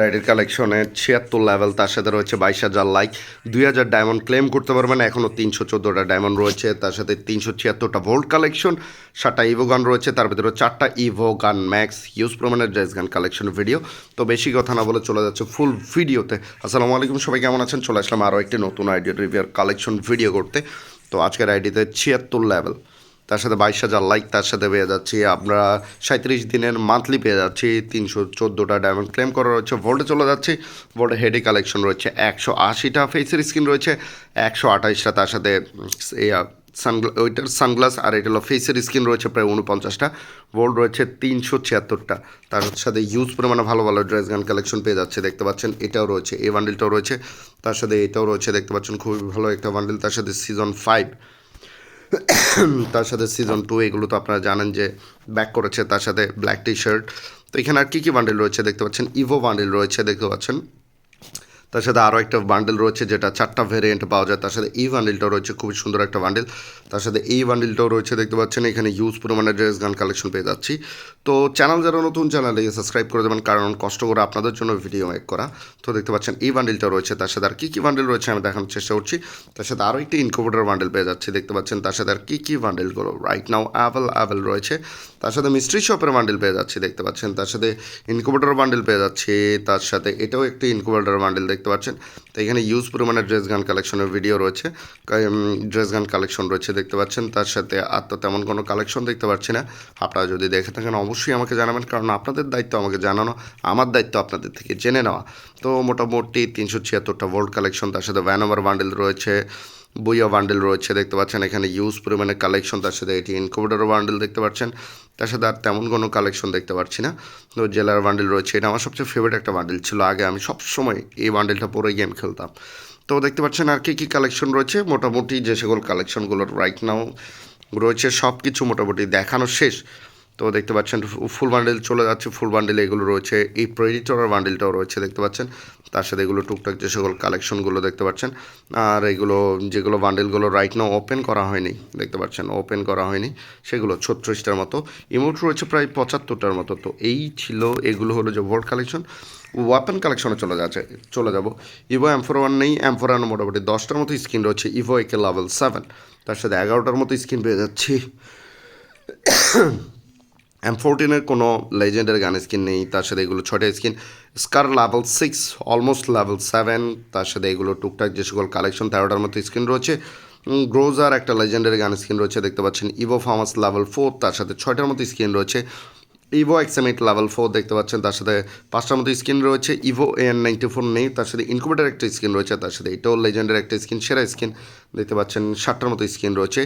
রাইডের কালেকশনে ছিয়াত্তর লেভেল তার সাথে রয়েছে বাইশ হাজার লাইক দুই হাজার ডায়মন্ড ক্লেম করতে পারবেন। এখনও তিনশো চোদ্দোটা ডায়মন্ড রয়েছে, তার সাথে তিনশো ছিয়াত্তরটা ভোল্ট কালেকশন সাতটা ইভো গান রয়েছে, তার ভিতরে চারটা ইভো গান ম্যাক্স ইউজ প্রমাণের ড্রেস গান কালেকশন ভিডিও তো বেশি কথা না বলে চলে যাচ্ছে ফুল ভিডিওতে আসসালামু আলাইকুম, সবাই কেমন আছেন? চলে আসলাম আরও একটি নতুন আইডিয়া রিভিউর কালেকশন ভিডিও করতে। তো আজকের আইডিতে ছিয়াত্তর লেভেল তার সাথে বাইশ হাজার লাইক তার সাথে পেয়ে যাচ্ছি। আমরা সাঁত্রিশ দিনের মান্থলি পেয়ে যাচ্ছি। তিনশো চোদ্দোটা ডায়মন্ড ক্লেম করা রয়েছে। ভোল্টে চলে যাচ্ছি। ভোল্টে হেডে কালেকশন রয়েছে। একশো আশিটা ফেসের স্ক্রিন রয়েছে। একশো আঠাইশটা তার সাথে সানগ্লা ওইটার সানগ্লাস আর এটা হলো ফেসের স্ক্রিন রয়েছে প্রায় উনপঞ্চাশটা। ভোল্ট রয়েছে তিনশো ছিয়াত্তরটা। তার সাথে ইউজ পরিমাণে ভালো ভালো ড্রেস গান কালেকশন পেয়ে যাচ্ছে। দেখতে পাচ্ছেন, এটাও রয়েছে। এই বান্ডিলটাও রয়েছে। তার সাথে এটাও রয়েছে। দেখতে পাচ্ছেন, খুবই ভালো একটা বান্ডিল তার সাথে সিজন ফাইভ তার সাথে সিজন টু এগুলো তো আপনারা জানেন যে ব্যাক করেছে তার সাথে ব্ল্যাক টি শার্ট তো এখানে আর কী কী বান্ডেল রয়েছে দেখতে পাচ্ছেন? ইভো বান্ডেল রয়েছে দেখতে পাচ্ছেন। তার সাথে আরও একটা বান্ডেল রয়েছে, যেটা চারটা ভেরিয়েন্ট পাওয়া যায়। তার সাথে এই বান্ডেলটাও রয়েছে খুবই সুন্দর একটা বান্ডেল তার সাথে এই বান্ডেলটাও রয়েছে, দেখতে পাচ্ছেন, এখানে ইউজ পরিমাণে ড্রেস গান কালেকশন পেয়ে যাচ্ছি। তো চ্যানেল যারা নতুন চ্যানেলে সাবস্ক্রাইব করে দেবেন, কারণ কষ্ট করে আপনাদের জন্য ভিডিও মেক করা। তো দেখতে পাচ্ছেন, এই বান্ডেলটা রয়েছে। তার সাথে আর কী কী বান্ডেল রয়েছে, আমি দেখানোর চেষ্টা করছি। তার সাথে আরও একটি ইনকোভেটার বান্ডেল পেয়ে যাচ্ছি, দেখতে পাচ্ছেন। তার সাথে আর কী কী বান্ডেলগুলো রাইট নাও অ্যাভেল অ্যাভেল রয়েছে। তার সাথে মিস্ট্রি শপের বান্ডেল পেয়ে যাচ্ছি, দেখতে পাচ্ছেন। তার সাথে ইনকুবেটর বান্ডেল পেয়ে যাচ্ছে। তার সাথে এটাও একটি ইনকুবেটর বান্ডেল দেখতে পাচ্ছেন। তো এখানে ইউজ পরিমাণে ড্রেস গান কালেকশনের ভিডিও রয়েছে। ড্রেস গান কালেকশন রয়েছে দেখতে পাচ্ছেন। তার সাথে আর তো তেমন কোনো কালেকশন দেখতে পাচ্ছি না। আপনারা যদি দেখে থাকেন, অবশ্যই আমাকে জানাবেন। কারণ আপনাদের দায়িত্ব আমাকে জানানো, আমার দায়িত্ব আপনাদের থেকে জেনে নেওয়া। তো মোটামুটি তিনশো ছিয়াত্তরটা ভোল্ট কালেকশন তার সাথে ভ্যান ওভার বান্ডেল রয়েছে। বইয়া বান্ডেল রয়েছে, দেখতে পাচ্ছেন এখানে ইউজ পরিমাণে কালেকশন তার সাথে এটি ইনকুবেটর বান্ডেল দেখতে পাচ্ছেন। তার সাথে আর তেমন কোনো কালেকশন দেখতে পাচ্ছি না। তো জেলার বান্ডেল রয়েছে, এটা আমার সবচেয়ে ফেভারিট একটা বান্ডেল ছিল। আগে আমি সবসময় এই বান্ডেলটা পরে গেম খেলতাম। তো দেখতে পাচ্ছেন আর কী কী কালেকশন রয়েছে? মোটামুটি যে সকল কালেকশনগুলোর রাইট নাও রয়েছে সব কিছু মোটামুটি দেখানো শেষ। তো দেখতে পাচ্ছেন ফুল বান্ডেল চলে যাচ্ছে ফুল বান্ডেল এগুলো রয়েছে। এই প্রেডিটরের বান্ডেলটাও রয়েছে, দেখতে পাচ্ছেন। তার সাথে এগুলো টুকটাক যে সকল কালেকশনগুলো দেখতে পাচ্ছেন, আর এগুলো যেগুলো বান্ডেলগুলো রাইট নাও ওপেন করা হয়নি, দেখতে পাচ্ছেন ওপেন করা হয়নি, সেগুলো ছত্রিশটার মতো ইমোট রয়েছে প্রায় পঁচাত্তরটার মতো, তো এই ছিল, এগুলো হলো যে ভোল্ট কালেকশন ওয়াপেন কালেকশনে চলে যাচ্ছে, চলে যাব ইভো এমফোর ওয়ান নেই এমফোর ওয়ান মোটামুটি দশটার মতো স্ক্রিন রয়েছে ইভো একে লেভেল সেভেন তার সাথে এগারোটার মতো স্ক্রিন পেয়ে যাচ্ছি এম ফোরটিনের কোনো লেজেন্ডের গান স্কিন নেই, তার সাথে এগুলো ছটা skin scar level six almost level seven তার সাথে এগুলো টুকটাক যে সকল কালেকশন তেরোটার মতো স্ক্রিন রয়েছে। গ্রোজার একটা লেজেন্ডের গান স্কিন রয়েছে, দেখতে পাচ্ছেন। ইভো ফার্মাস লেভেল ফোর তার সাথে ছয়টার মতো স্ক্রিন রয়েছে। ইভো এক্সামিট লেভেল ফোর দেখতে পাচ্ছেন, তার সাথে পাঁচটার মতো স্ক্রিন রয়েছে। ইভো এন নাইনটি ফোর নেই, তার সাথে ইনকুবেটার একটা স্ক্রিন রয়েছে, তার সাথে এটাও লেজেন্ডের একটা স্ক্রিন, সেরা স্ক্রিন দেখতে পাচ্ছেন ষাটটার মতো স্ক্রিন রয়েছে।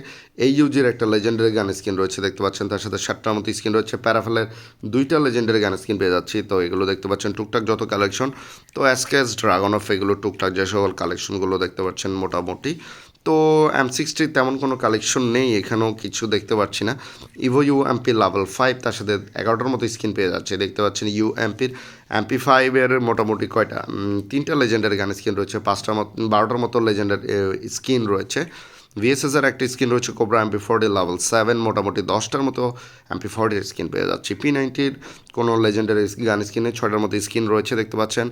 এই ইউজির একটা লেজেন্ডারি গান স্ক্রিন রয়েছে, দেখতে পাচ্ছেন, তার সাথে ষাটটার মতো স্ক্রিন রয়েছে। প্যারাফেলের দুইটা লেজেন্ডারি গান স্ক্রিন পেয়ে যাচ্ছি, তো এগুলো দেখতে পাচ্ছেন, টুকটাক যত কালেকশন তো অ্যাসকেস ড্রাগন অফ এগুলো টুকটাক যে সকল কালেকশনগুলো দেখতে পাচ্ছেন, মোটামুটি। তো এম সিক্সটির তেমন কোনো কালেকশন নেই, এখানেও কিছু দেখতে পাচ্ছি না। Evo U MP level five তার সাথে এগারোটার মতো স্ক্রিন পেয়ে যাচ্ছে। দেখতে পাচ্ছেন ইউ এমপির এমপি ফাইভের মোটামুটি কয়টা? তিনটা লেজেন্ডারি গান স্ক্রিন রয়েছে, পাঁচটার মতো, বারোটার মতো লেজেন্ডার স্কিন রয়েছে। ভিএসএসের একটা স্ক্রিন রয়েছে cobra MP forty level seven মোটামুটি দশটার মতো এমপি ফোর্টির স্ক্রিন পেয়ে যাচ্ছি। পি নাইনটির কোনো লেজেন্ডারি গান স্ক্রিনে ছয়টার মতো স্ক্রিন রয়েছে, দেখতে পাচ্ছেন।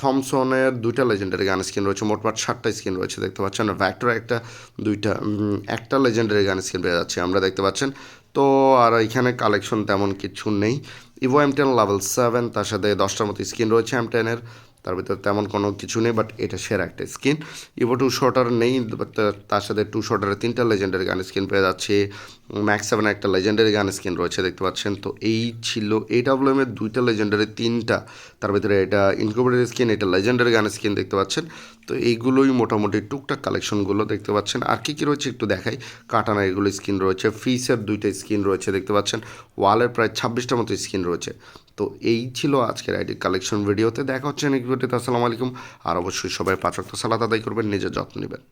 থমসনের দুইটা লেজেন্ডারি গান স্ক্রিন রয়েছে মোটমাট ষাটটা স্ক্রিন রয়েছে, দেখতে পাচ্ছেন। ভ্যাক্টর একটা, দুইটা একটা লেজেন্ডারি গান স্ক্রিন পেয়ে যাচ্ছে আমরা, দেখতে পাচ্ছেন। তো আর এখানে কালেকশন তেমন কিছু নেই। Evo M ten level seven তার সাথে দশটার মতো স্ক্রিন রয়েছে এম টেনের তার ভিতরে তেমন কোনো কিছু নেই বাট এটা সেরা একটা স্কিন ইভো টু শর্টার নেই বাট তার সাথে টু শর্টারের তিনটা লেজেন্ডারি গান স্কিন পেয়ে যাচ্ছে। ম্যাক্স সেভেন একটা লেজেন্ডারি গান স্কিন রয়েছে, দেখতে পাচ্ছেন? তো এই ছিল এই ডাব্লিউএমের দুইটা লেজেন্ডারি তিনটা। তার ভিতরে এটা ইনকুবেটার স্কিন এটা লেজেন্ডারি গান স্কিন দেখতে পাচ্ছেন? তো এইগুলোই মোটামুটি টুকটাক কালেকশনগুলো দেখতে পাচ্ছেন। আর কী কী রয়েছে একটু দেখাই। কাটানা এগুলো স্কিন রয়েছে ফিসের দুইটা স্কিন রয়েছে, দেখতে পাচ্ছেন? ওয়ালের প্রায় ছাব্বিশটা মতো স্কিন রয়েছে। তো এই ছিল আজকের আইডি কালেকশন ভিডিওতে দেখা হচ্ছে ভিডিওতে আসসালামু আলাইকুম। আর অবশ্যই সবাই পাঁচ অর্থ সালাত আদায় করবেন নিজের যত্ন নেবেন।